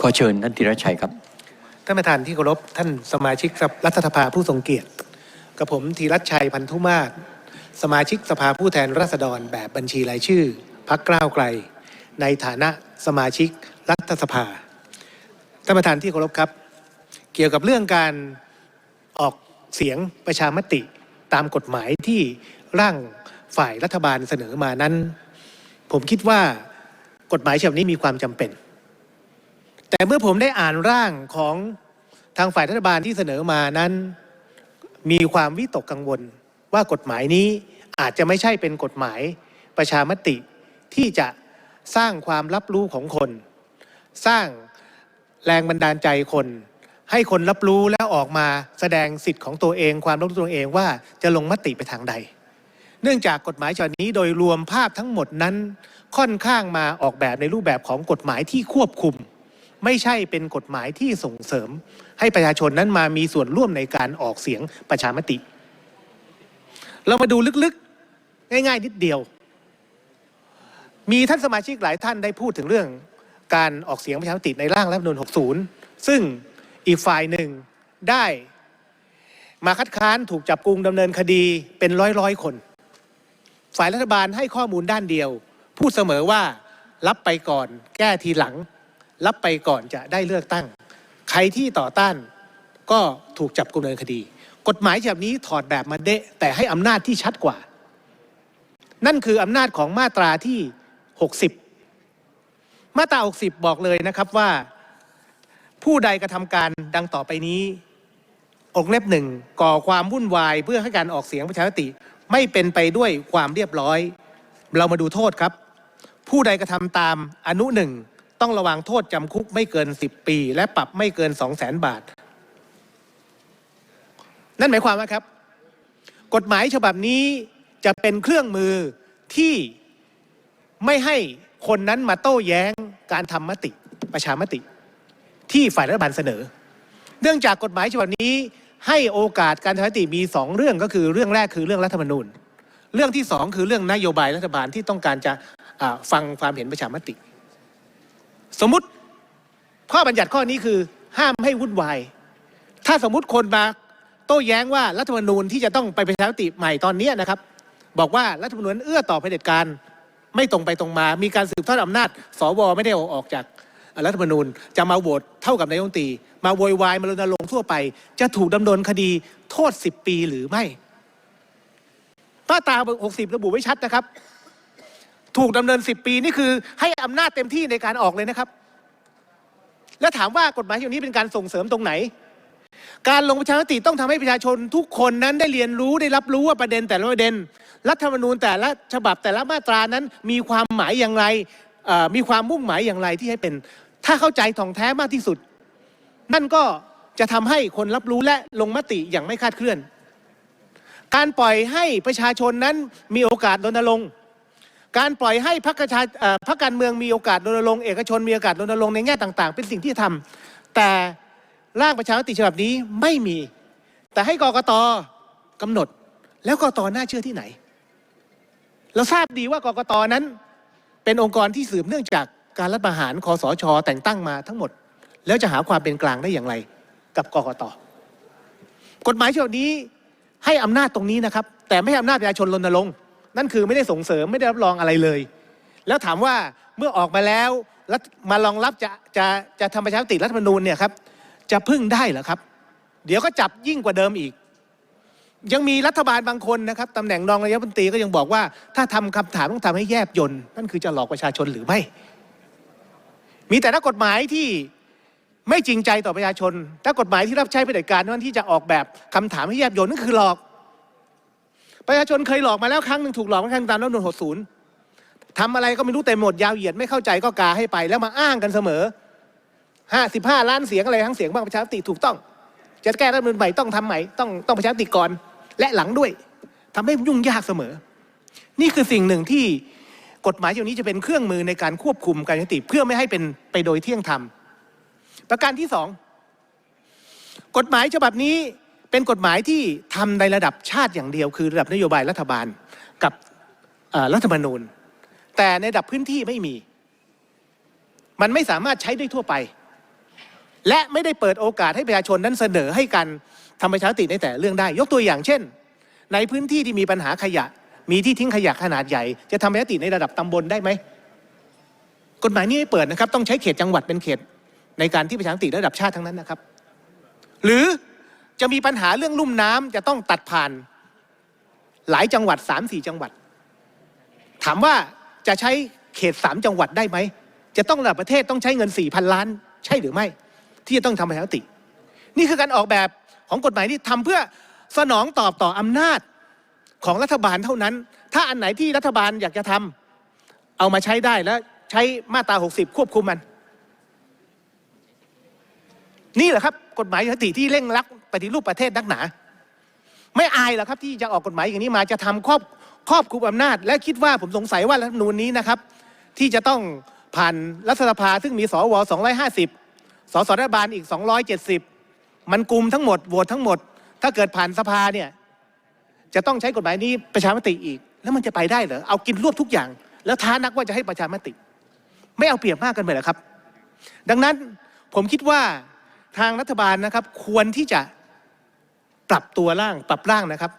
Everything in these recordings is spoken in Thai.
ขอเชิญท่านธีรชัยครับ ท่านประธานที่เคารพท่านสมาชิกรัฐสภาผู้ทรงเกียรติกับผมธีรชชัยพันธุมาศสมาชิกสภาผู้แทนราษฎรแบบบัญชีรายชื่อพักกล้าวไกล ในฐานะสมาชิกรัฐสภาท่านประธานที่เคารพครับ เกี่ยวกับเรื่องการออกเสียงประชามติตามกฎหมายที่ร่างฝ่ายรัฐบาลเสนอมานั้น ผมคิดว่ากฎหมายฉบับนี้มีความจำเป็น แต่เมื่อผมได้อ่านร่างของทางฝ่ายรัฐบาลที่เสนอมานั้น มีความวิตกกังวลว่ากฎหมายนี้อาจจะไม่ใช่เป็นกฎหมายประชามติที่จะสร้างความรับรู้ของคน สร้างแรงบันดาลใจคน ให้คนรับรู้แล้วออกมาแสดงสิทธิ์ของตัวเอง ความรับรู้ตัวเองว่าจะลงมติไปทางใด เนื่องจากกฎหมายฉบับนี้โดยรวมภาพทั้งหมดนั้นค่อนข้างมาออกแบบในรูปแบบของกฎหมายที่ควบคุม ไม่ใช่เป็นกฎหมายที่ส่งเสริม ให้ประชาชนนั้นมามีส่วนร่วมในการออกเสียงประชามติ เรามาดูลึกๆง่ายๆนิดเดียว มีท่านสมาชิกหลายท่านได้พูดถึงเรื่องการออกเสียงประชามติในร่างรัฐธรรมนูญ60 ซึ่งอีกฝ่ายหนึ่งได้มาคัดค้านถูกจับกุมดำเนินคดีเป็นร้อยร้อยๆคน ฝ่ายรัฐบาลให้ข้อมูลด้านเดียว พูดเสมอว่ารับไปก่อนแก้ทีหลัง รับไปก่อนจะได้เลือกตั้ง ใครที่ต่อต้านก็ถูกจับกุมดำเนินคดี กฎหมายฉบับนี้ถอดแบบมาเดะแต่ให้อำนาจที่ชัดกว่า นั่นคืออำนาจของมาตราที่ 60 มาตรา 60 บอกเลยนะครับว่า ผู้ใดกระทำการดังต่อไปนี้อกเล็บหนึ่งก่อความวุ่นวายเพื่อให้การออกเสียงประชามติ ไม่เป็นไปด้วยความเรียบร้อย เรามาดูโทษครับ ผู้ใดกระทำตามอนุหนึ่ง ต้องระวังโทษจำคุกไม่เกิน 10 ปี และปรับไม่เกิน 2 0 0แสนบาท นั่นหมายความว่าครับ กฎหมายฉบับนี้จะเป็นเครื่องมือที่ไม่ให้คนนั้นมาโต้แย้งการทำมติประชามติ ที่ฝ่ายรัฐบาลเสนอ เนื่องจากกฎหมายฉบับนี้ ให้โอกาสการทำมติมีสองเรื่องก็คือเรื่องแรกคือเรื่องรัฐธรรมนูญ เรื่องที่สองคือเรื่องนโยบายรัฐบาลที่ต้องการจะฟังความเห็นประชามติ สมมุติข้อบัญญัติข้อนี้คือ ห้ามให้วุ่นวาย ถ้าสมมุติคนมาโต้แย้งว่ารัฐธรรมนูญที่จะต้องไปประชามติใหม่ตอนนี้นะครับ บอกว่ารัฐธรรมนูญเอื้อต่อเผด็จการไม่ตรงไปตรงมา มีการสืบทอดอำนาจ สวไม่ได้อออกจากรัฐธรรมนูญจะมาโหวตเท่ากับนายกรัฐมนตรีมาโวยวายมารณรงค์ทั่วไป จะถูกดำเนินคดีโทษ 10 ปีหรือไม่มาตรา60 ระบุไว้ชัดนะครับ ถูกดำเนิน 10 ปีนี่คือให้อำนาจเต็มที่ในการออกเลยนะครับ แล้วถามว่ากฎหมายฉบับนี้เป็นการส่งเสริมตรงไหน การลงประชามติต้องทำให้ประชาชนทุกคนนั้นได้เรียนรู้ได้รับรู้ว่าประเด็นแต่ละประเด็น รัฐธรรมนูญแต่ละฉบับแต่ละมาตรานั้นมีความหมายอย่างไรมีความมุ่งหมายอย่างไรที่ให้เป็น ถ้าเข้าใจท่องแท้มากที่สุด นั่นก็จะทำให้คนรับรู้และลงมติอย่างไม่คาดเคลื่อน การปล่อยให้ประชาชนนั้นมีโอกาสรณรงค์ การปล่อยให้พรรคประชาพรรคการเมืองมีโอกาสรณรงค์เอกชนมีโอกาสรณรงค์ในแง่ต่างๆ เป็นสิ่งที่ทำแต่ร่างประชามติฉบับนี้ไม่มี แต่ให้กกตกำหนด แล้วกกตน่าเชื่อที่ไหน เราทราบดีว่ากกตนั้น เป็นองค์กรที่สืบเนื่องจากการรัฐประหารคอสช แต่งตั้งมาทั้งหมด แล้วจะหาความเป็นกลางได้อย่างไร กับกกตกฎหมายฉบับนี้ให้อำนาจตรงนี้นะครับ แต่ไม่ให้อำนาจประชาชนรณรงค์ นั่นคือไม่ได้ส่งเสริมไม่ได้รับรองอะไรเลย แล้วถามว่าเมื่อออกมาแล้วรัฐมารองรับจะจะจะทำประชามติรัฐธรรมนูญเนี่ยครับจะพึ่งได้เหรอครับ เดี๋ยวก็จับยิ่งกว่าเดิมอีก ยังมีรัฐบาลบางคนนะครับตำแหน่งรองนายกรัฐมนตรีก็ยังบอกว่า ถ้าทำคำถามต้องทำให้แยบยนต์นั่นคือจะหลอกประชาชนหรือไม่ มีแต่ถ้ากฎหมายที่ไม่จริงใจต่อประชาชนถ้ากฎหมายที่รับใช้เผด็จการนั้นที่จะออกแบบคำถามให้แยบยนต์นั่นคือหลอก ประชาชนเคยหลอกมาแล้วครั้งหนึ่งถูกหลอกมาครั้งตามรัฐธรรมนูญ60ทำอะไรก็ไม่รู้เต็มหมดยาวเหยียดไม่เข้าใจก็กาให้ไป แล้วมาอ้างกันเสมอห้าสิบห้าล้านเสียงอะไรทั้งเสียงบ้างประชามติถูกต้อง จะแก้รัฐธรรมนูญใหม่ต้องทำใหม่ต้องต้องประชามติก่อนและหลังด้วยทำให้ยุ่งยากเสมอ นี่คือสิ่งหนึ่งที่กฎหมายฉบับนี้จะเป็นเครื่องมือในการควบคุมการประชามติเพื่อไม่ให้เป็นไปโดยเที่ยงธรรมประการที่สองกฎหมายฉบับนี้ เป็นกฎหมายที่ทำในระดับชาติอย่างเดียว คือระดับนโยบายรัฐบาลกับรัฐธรรมนูญ แต่ในระดับพื้นที่ไม่มี มันไม่สามารถใช้ได้ทั่วไป และไม่ได้เปิดโอกาสให้ประชาชนนั้นเสนอให้การทำประชามติในแต่เรื่องได้ ยกตัวอย่างเช่น ในพื้นที่ที่มีปัญหาขยะ มีที่ทิ้งขยะขนาดใหญ่ จะทำประชามติในระดับตำบลได้ไหมกฎหมายนี้ไม่เปิดนะครับ ต้องใช้เขตจังหวัดเป็นเขตในการที่ประชามติระดับชาติทั้งนั้นนะครับ หรือ จะมีปัญหาเรื่องลุ่มน้ำจะต้องตัดผ่าน หลายจังหวัดสามสี่จังหวัด ถามว่าจะใช้เขตสามจังหวัดได้ไหม จะต้องระดับประเทศต้องใช้เงินสี่พันล้าน ใช่หรือไม่ ที่จะต้องทำประชามติ นี่คือการออกแบบของกฎหมายที่ทำเพื่อสนองตอบต่ออำนาจของรัฐบาลเท่านั้น ถ้าอันไหนที่รัฐบาลอยากจะทำเอามาใช้ได้แล้วใช้มาตรา 60 ควบคุมมัน นี่แหละครับ กฎหมายยติที่เร่งรักปฏิรูปประเทศนักหนา ไม่อายหรอกครับที่จะออกกฎหมายอย่างนี้มาจะทำครอบครอบคลุมอำนาจ และคิดว่าผมสงสัยว่ารัฐธรรมนูญนี้นะครับ ที่จะต้องผ่านรัฐสภาซึ่งมีสว250สสรัฐบาลอีก 270 มันกลุ่มทั้งหมดโหวตทั้งหมด ถ้าเกิดผ่านสภาเนี่ยจะต้องใช้กฎหมายนี้ประชามติอีก แล้วมันจะไปได้เหรอเอากินรวบทุกอย่าง แล้วท้านักว่าจะให้ประชามติ ไม่เอาเปรียบมากกันไปหรอครับ ดังนั้นผมคิดว่า ทางรัฐบาลนะครับ ควรที่จะปรับตัวร่างปรับร่างนะครับ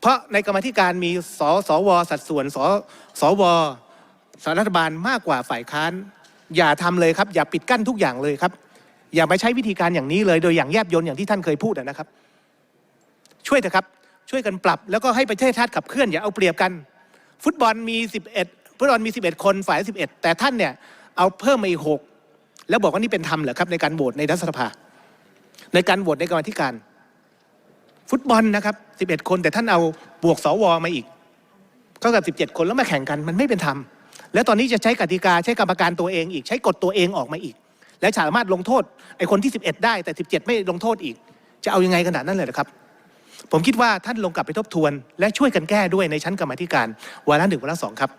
เพราะในกรรมธิการมีสสวสัดส่วนสสวสรัฐบาลมากกว่าฝ่ายค้าน อย่าทำเลยครับ อย่าปิดกั้นทุกอย่างเลยครับ อย่าไปใช้วิธีการอย่างนี้เลย โดยอย่างแยบยลอย่างที่ท่านเคยพูดนะครับ ช่วยเถอะครับช่วยกันปรับ แล้วก็ให้ประเทศชาติขับเคลื่อนอย่าเอาเปรียบกัน ฟุตบอลมี 11ฟุตบอลมี 11 คนฝ่าย 11 แต่ท่านเนี่ยเอาเพิ่มมาอีก6 แล้วบอกว่านี่เป็นธรรมเหรอครับในการโหวตในรัฐสภา ในการโหวตในกรรมธิการ ฟุตบอลนะครับ11 คนแต่ท่านเอาบวกสวมาอีกก็กับ 17 คนแล้วมาแข่งกันมันไม่เป็นธรรมแล้วตอนนี้จะใช้กติกาใช้กรรมการตัวเองอีก ใช้กฎตัวเองออกมาอีก และสามารถลงโทษไอ้คนที่ 11 ได้แต่ 17 ไม่ลงโทษอีก จะเอายังไงขนาดนั้นเลยเหรอครับ ผมคิดว่าท่านลงกลับไปทบทวน และช่วยกันแก้ด้วยในชั้นกรรมธิการวาระหนึ่งวาระสองครับ